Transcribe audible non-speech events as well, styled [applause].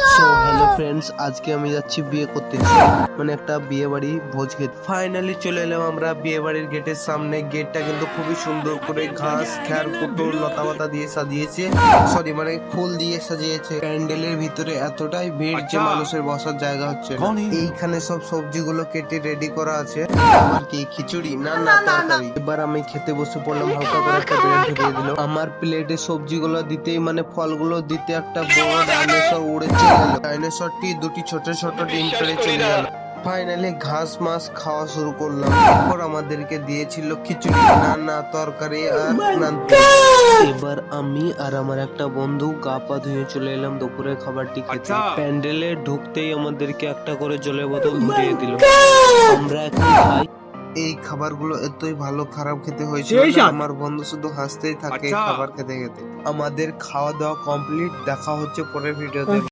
No. Friends আজকে আমি যাচ্ছি বিয়ে করতে। মানে একটা বিয়ে বাড়ি ভোজ খেতে। ফাইনালি চলে এলাম আমরা বিয়ে বাড়ির গেটের সামনে। গেটটা কিন্তু খুবই সুন্দর করে ঘাস খ্যার পুতুল লতা পাতা দিয়ে সাজিয়েছে। সরি মানে ফুল দিয়ে সাজিয়েছে। প্যান্ডেলের ভিতরে এতটাই ভিড় যে মানুষের বসার জায়গা হচ্ছে এইখানে সব সবজিগুলো কেটে রেডি করা আছে। [laughs] আমার কি খিচুড়ি? না না তরকারি এবার আমি খেতে বসে পড়লাম হালকা করে একটা প্লেট ঢুকিয়ে দিল আমার প্লেটে সবজিগুলো দিতেই মানে ফলগুলো দিতে একটা বড় ডাইনোসর উড়ে চলে গেল ডাইনোসরটি দুটি ছোট ছোট ডিম পেড়ে চলে গেল। ফাইনালি ঘাস মাছ খাওয়া শুরু করলাম। তারপর আমাদেরকে দিয়েছিল খিচুড়ি না তরকারি আর নানতে এবার আমি আর আমার একটা বন্ধু গা পা ধুয়ে চলে এলাম দুপুরে খাবারটি খেতে। প্যান্ডেলে ঢুকতেই আমাদেরকে একটা করে জলের বোতল ধরিয়ে দিল। আমরা খাই এই খাবারগুলো এতই ভালো খারাপ খেতে হয়েছিল। আমার বন্ধু শুধু হাসতেই থাকে আচ্ছা। খাবার খেতে খেতে। আমাদের খাওয়া দাওয়া কমপ্লিট দেখা হচ্ছে পরের ভিডিওতে